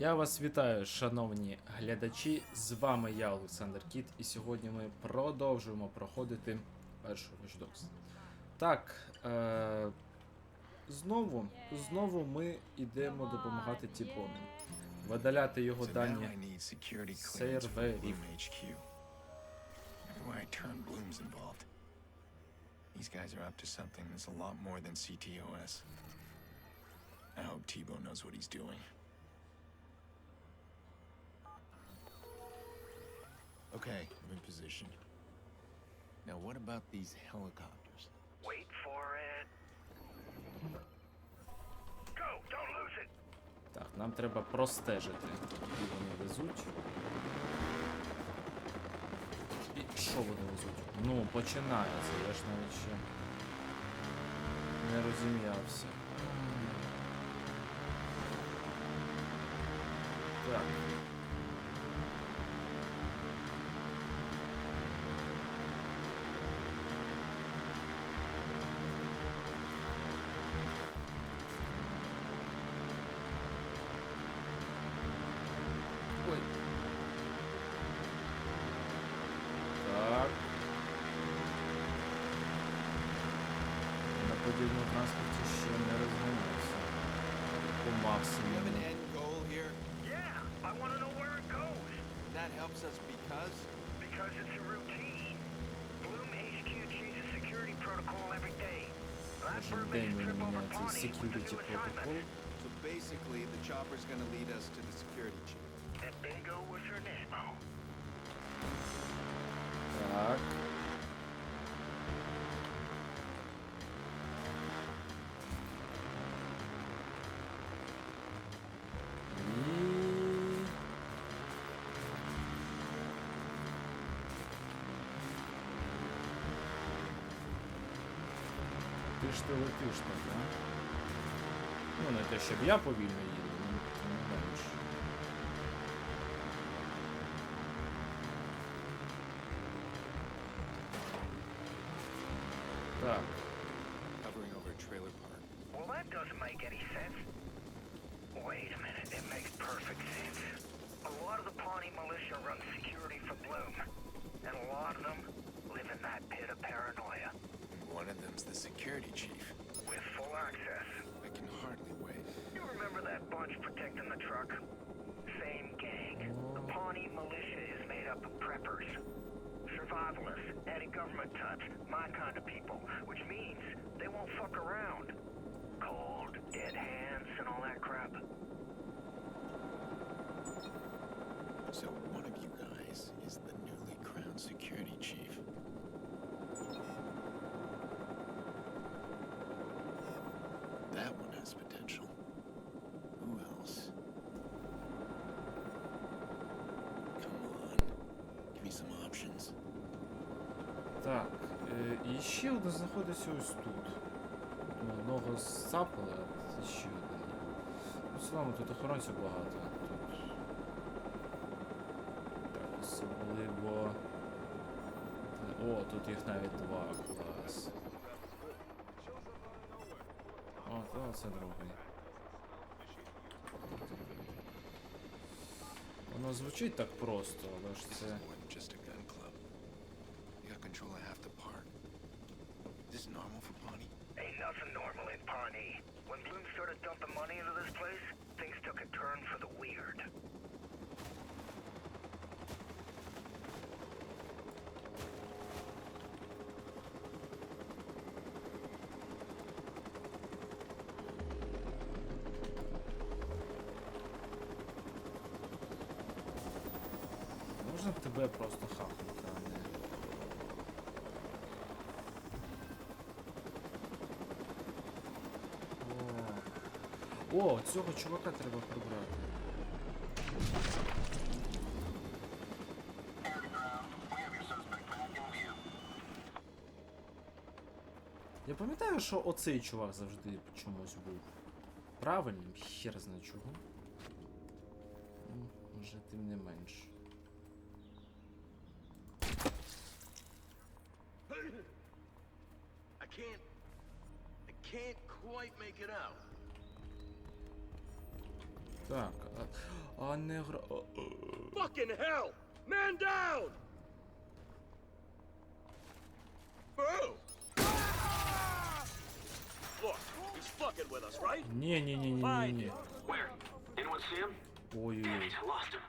Я вас вітаю, шановні глядачі. З вами я, Олександр Кіт, і сьогодні ми продовжуємо проходити першу Watch Dogs. Так, е- знову, знову ми йдемо допомагати Тіпону. Видаляти його дані. Серверів. These guys are up to something that's a lot more than CTOS. I hope Tebow knows what he's doing. Okay, I'm in position. Now, what about these helicopters? Wait for it. Go! Don't lose it! Так, нам треба простежити, куди вони везуть. І що вони везуть? Ну, починається, я ж навіть ще не розім'явся. Так. then when we know to security protocol. So basically, the chopper's gonna lead us to the security chief. And bingo was her name. Ти ж ти летиш так, да? Ну, не те, щоб я повільно їду, And one of them's the security chief. with full access. I can hardly wait. You remember that bunch protecting the truck? Same gang. The Pawnee militia is made up of preppers, survivalists, anti-government types, my kind of people, which means they won't fuck around. Cold, dead hands, and all that crap. So one of you guys is the і ще один знаходиться ось тут. Одного зцапали, а ще один. В цілому тут охоронців багато. Тут. Так, особливо. О, тут їх навіть два клас. О, то це другий. Воно звучить так просто, але ж це. nothing normal in Pawnee. When Bloom started dumping money into this place, things took a turn for the weird. Можна тебе просто хапнути, О, цього чувака треба прибрати. Я пам'ятаю, що оцей чувак завжди чомусь був правильним, хер знає чого. Ну, Може, тим не менш. I can't. I can't quite make it out. Так. А... А не гра. о, о. Fucking hell! Man down! Bro! Look, he's fucking with us, right? Ні, ні, ні, ні, ні, Find ні. him. Where? Anyone see him? Ой-ой-ой. Lost him.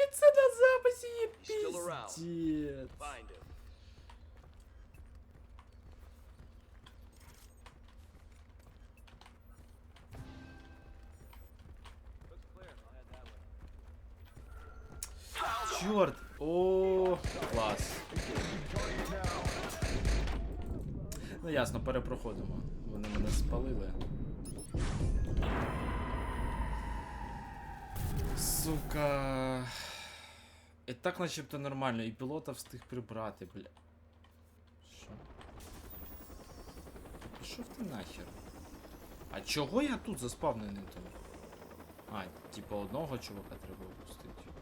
І це на записі є Still around. піздець. Find him. Чорт! О, клас. Ну ясно, перепроходимо. Вони мене спалили. Сука. І так начебто нормально, і пілота встиг прибрати, бля. Що? Пішов ти нахер. А чого я тут заспавнений там? А, типа одного чувака треба випустити.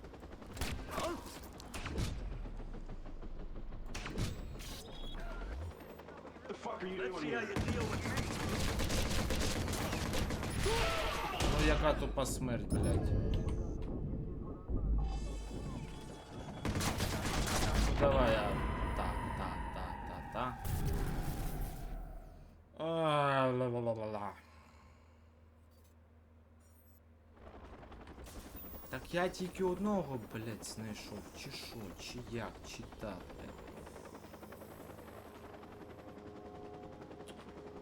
Ну яка тупа смерть, блядь. Ну давай я. Я тільки одного, блядь, знайшов. Чи що, чи як, чи.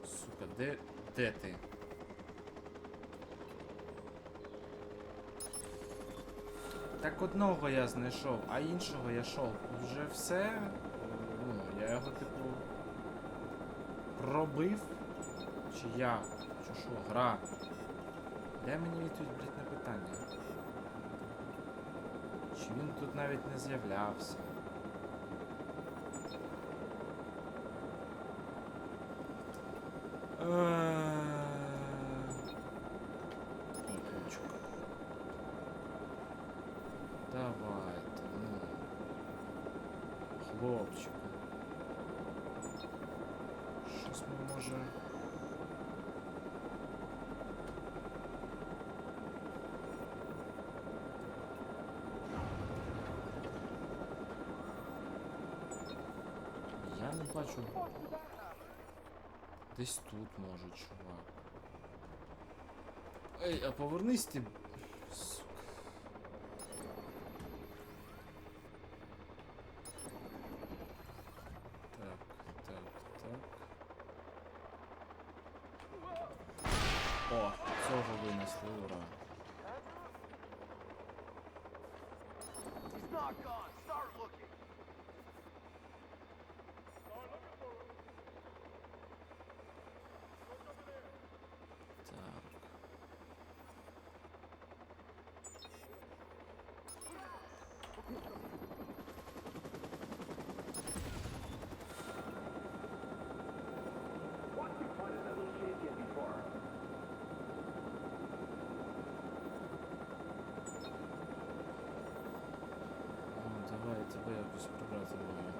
Сука, де, де ти? Так одного я знайшов, а іншого я шов. Вже все. Ну, я його, типу. Пробив. Чи як? Чи що, гра? Де мені відповідь, блядь, на питання? Чи він тут навіть не з'являвся? Хлопчик. Ну. Хлопчику. Щось ми може. Не. Десь тут може, чувак. Ей, а повернись ти. Так, так, так. О, цього винесли, ура. Not gone. Start looking. Так. Ну, давай я прибрати маю.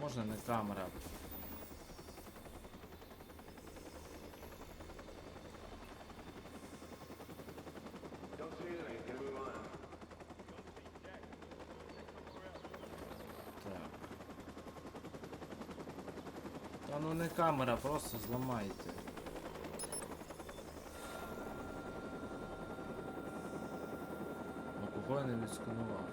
Можна не камера. Так. Та ну не камера, просто зламайте. Ну кого я не відсканував?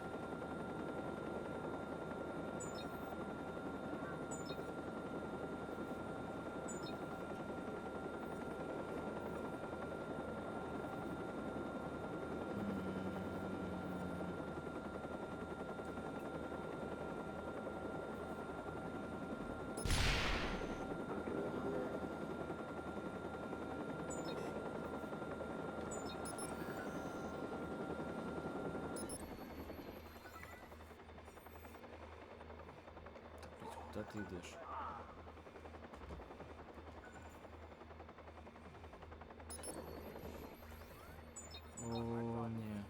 Куда ты идешь? О, ні.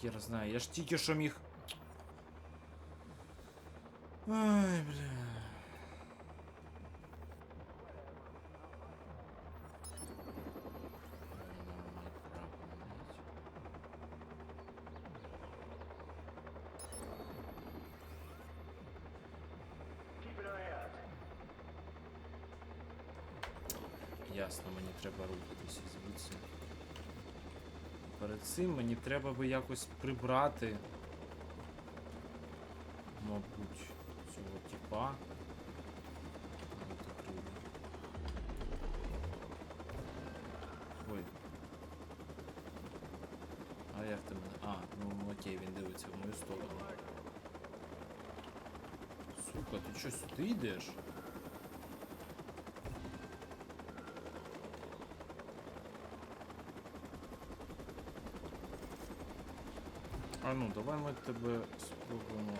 Хер знає, я ж тільки що міг. Цим мені треба би якось прибрати. Мабуть, цього типа. Ой. А як ти мене? А, ну окей, він дивиться в мою сторону. Сука, ти що сюди йдеш? А ну, давай ми тебе спробуємо.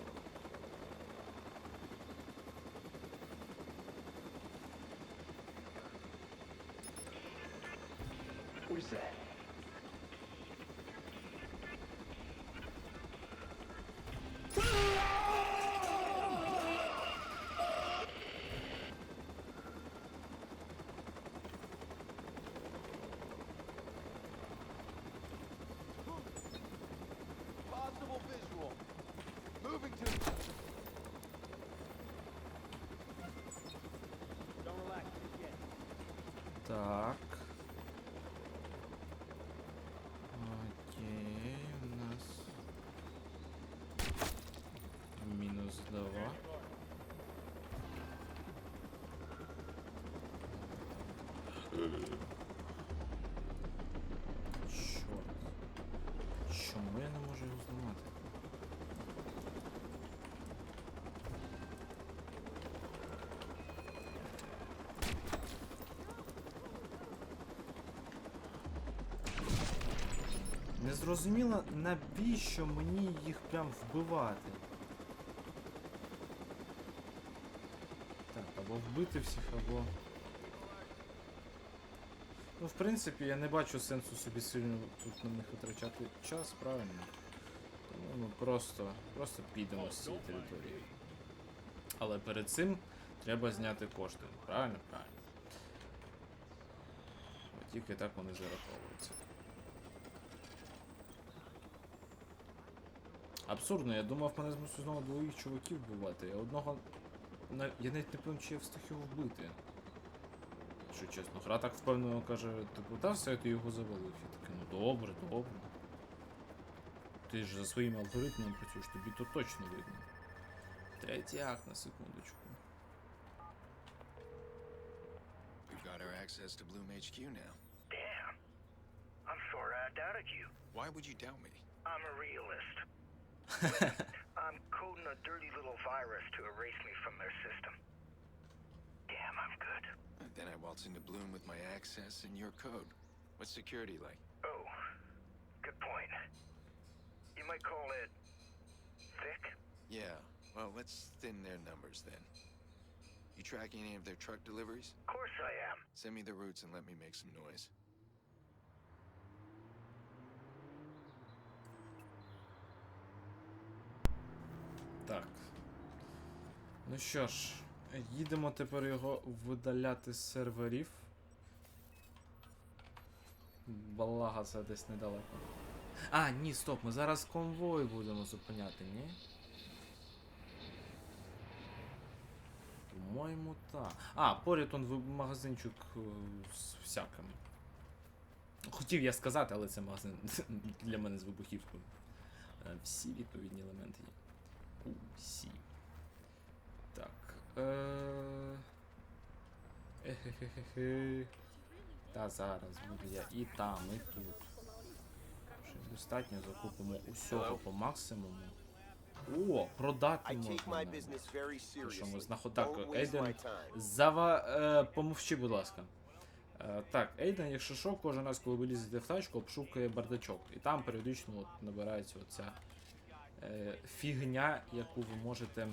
Possible visual. Moving to. Don't relax yet. Так. Окей, у нас мінус 2. Чорт. Чому я не можу його зламати? Не зрозуміло, навіщо мені їх прям вбивати. Так, або вбити всіх, або. Ну, в принципі, я не бачу сенсу собі сильно тут на них витрачати час, правильно? Тому ми просто, просто підемо з цієї території. Але перед цим треба зняти кошти. Правильно? Правильно. Тільки так вони зараховуються. Абсурдно, я думав, мене змусить знову двоїх чуваків вбивати. Я одного. Я навіть не певен, чи я встиг його вбити. Якщо чесно, гра так впевнено каже, типу, та все, ти його завалив. Я такий, ну добре, добре. Ти ж за своїм алгоритмом працюєш, тобі то точно видно. Третій акт на секундочку. We've got our access to Bloom HQ now. Damn. I'm sorry I doubted you. Why would you doubt me? I'm a realist. I'm coding a dirty little virus to erase me from their system. Damn, I'm good. And then I waltz into Bloom with my access and your code. What's security like? Oh, good point. You might call it thick. Yeah, well, let's thin their numbers then. You tracking any of their truck deliveries? Of course I am. Send me the routes and let me make some noise. Ну що ж, їдемо тепер його видаляти з серверів. Балага це десь недалеко. А, ні, стоп, ми зараз конвой будемо зупиняти, ні? По-моєму, так. А, поряд он магазинчик е, з всяким. Хотів я сказати, але це магазин для мене з вибухівкою. Е, Всі відповідні елементи є. Усі. Е... Ехе-хе-хе-хе. Та зараз буду я і там, і тут. Вже достатньо закупимо усього по максимуму. О, продати можна. що ми. Так, Ейден, зава... Е, помовчи, будь ласка. Е, так, Ейден, якщо що, кожен раз, коли ви лізете в тачку, обшукує бардачок. І там періодично от, набирається оця е, фігня, яку ви можете.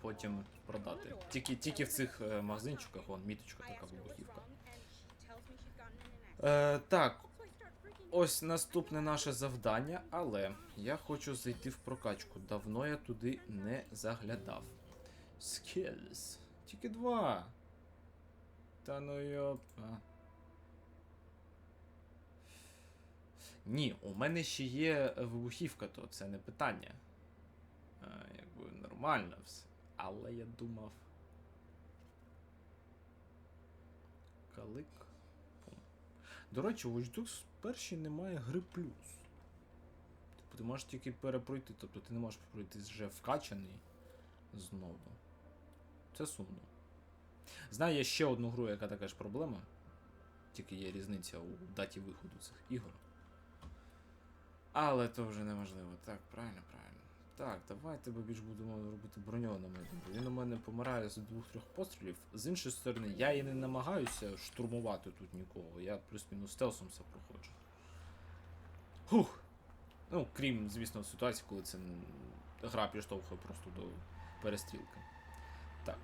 Потім продати. Тільки, тільки в цих е, магазинчиках, вон, міточка така вибухівка. Е, так, ось наступне наше завдання, але я хочу зайти в прокачку. Давно я туди не заглядав. Skills. Тільки два. Та ну йоп. Ні, у мене ще є вибухівка, то це не питання. А, якби нормально все. Але я думав. Калик. До речі, у Watch Dogs першій немає гри плюс. Типу, ти можеш тільки перепройти, тобто ти не можеш пройти вже вкачаний знову. Це сумно. Знаю я ще одну гру, яка така ж проблема. Тільки є різниця у даті виходу цих ігор. Але то вже неможливо. Так, правильно, правильно. Так, давайте більш будемо робити броньованими. Він у мене помирає з двох-трьох пострілів. З іншої сторони, я і не намагаюся штурмувати тут нікого. Я плюс-мінус стелсом все проходжу. Хух! Ну, крім, звісно, ситуації, коли це гра підштовхує просто до перестрілки. Так.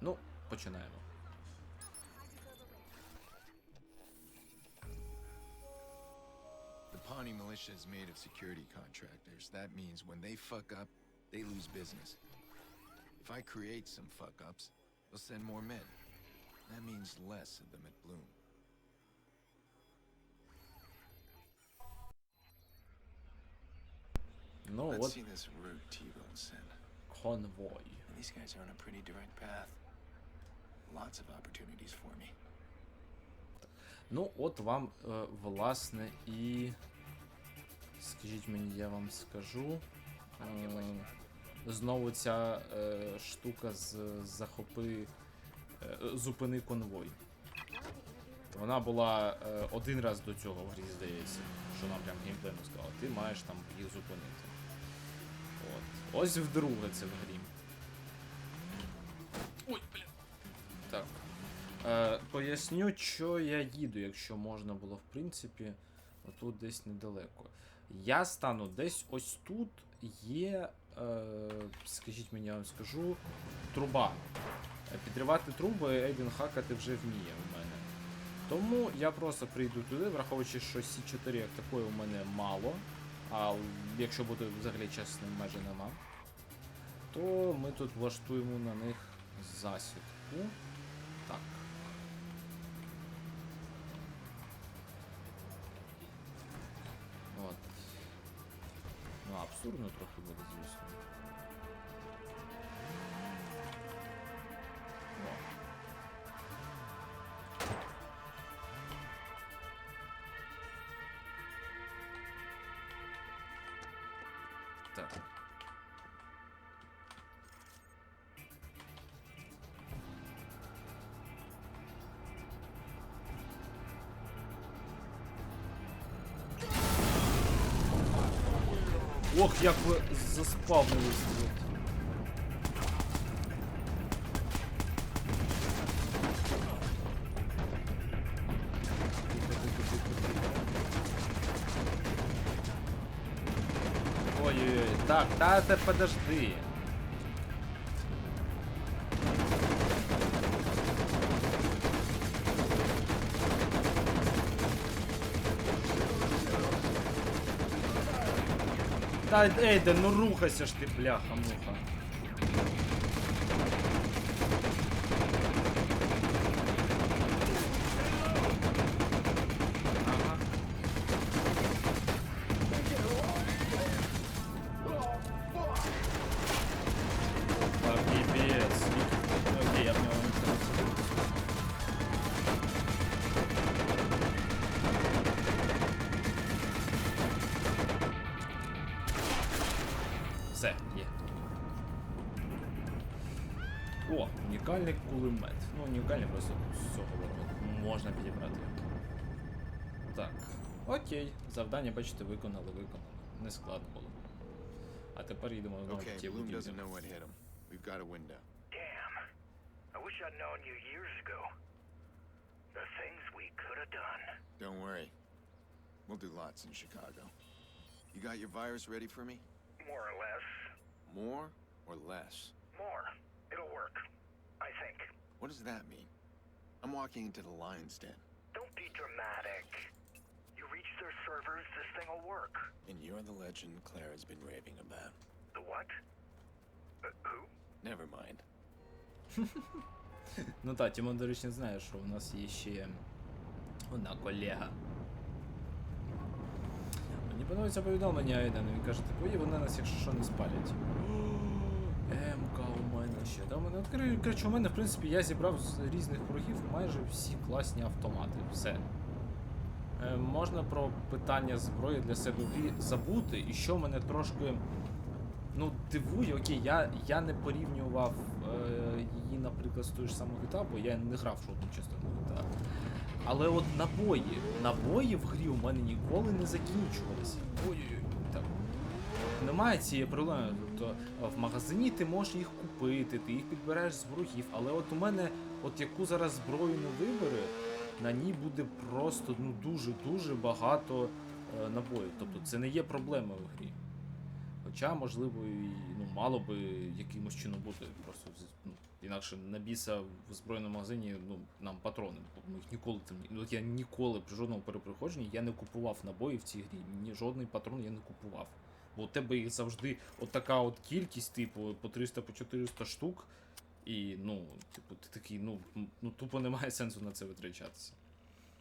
Ну, починаємо. Pawnee militia is made of security contractors. That means when they fuck up, they lose business. If I create some fuck ups, they'll send more men. That means less of them at Bloom. Ну, Let's от see this route T-Bone sent. конвой. These guys are on a pretty direct path. Lots of opportunities for me. Ну, от вам, е, власне, і. Скажіть мені, я вам скажу. Е, знову ця е, штука з захопи. Е, зупини конвой. Вона була один раз до цього в грі, здається, що нам прям геймплейно сказала, ти маєш там їх зупинити. От. Ось вдруге це в грі. Ой, бля. Так. Е, поясню, що я їду, якщо можна було, в принципі, отут десь недалеко. Я стану десь ось тут є, е, скажіть мені, я вам скажу, труба. Е, Підривати труби Ейден хакати вже вміє у мене. Тому я просто прийду туди, враховуючи, що С4 як такої у мене мало, а якщо бути взагалі чесним, майже нема, то ми тут влаштуємо на них засідку. Ну, трохи буде, звісно. Так. Ох, як ви заспавнились тут. Ой-ой-ой, так, та ти подожди. Та Ейден, ну рухайся ж ти, бляха-муха. З цього ворога. Можна підібрати. Так. Окей. Завдання, бачите, виконали, виконали. Не складно було. А тепер їдемо знову в ті him. We've got a window. Damn. I wish I'd known you years ago. The things we could have done. Don't worry. We'll do lots in Chicago. You got your virus ready for me? More or less. More? Or less. More. It'll work. I think. What does that mean? I'm walking into the lion's den, Don't be dramatic. You reach their servers, this thing will work. and you're the legend Clara's been raving about. The what? Uh, who? Never mind. Ну так, Тімон, до речі, знає, що у нас є ще одна колега. Мені подобається повідомлення Айдена. Він каже, типу, і вони нас, якщо що, не спалять. МК ще. У мене коротше, у мене, в принципі, я зібрав з різних ворогів майже всі класні автомати. Все. Е, можна про питання зброї для себе забути, і що мене трошки ну, дивує, окей, я, я не порівнював е, її, наприклад, з тою ж самою GTA, бо я не грав в жодну частину GTA. Але от набої, набої в грі у мене ніколи не закінчувалися. Ой-ой-ой. Немає цієї проблеми. Тобто е, в магазині ти можеш їх купити, ти їх підбираєш з ворогів, але от у мене, от яку зараз зброю не вибери, на ній буде просто ну дуже-дуже багато е, набоїв. Тобто це не є проблема в грі. Хоча, можливо, і ну, мало би якимось чином бути. Просто ну, інакше на біса в збройному магазині ну, нам патрони. Ми їх ніколи там. Ну, я ніколи при жодному перепроходженні я не купував набої в цій грі. Ні жодний патрон я не купував. Бо у тебе їх завжди от така от кількість, типу, по 300 по 400 штук. І ну, типу, ти такий, ну, ну тупо немає сенсу на це витрачатися.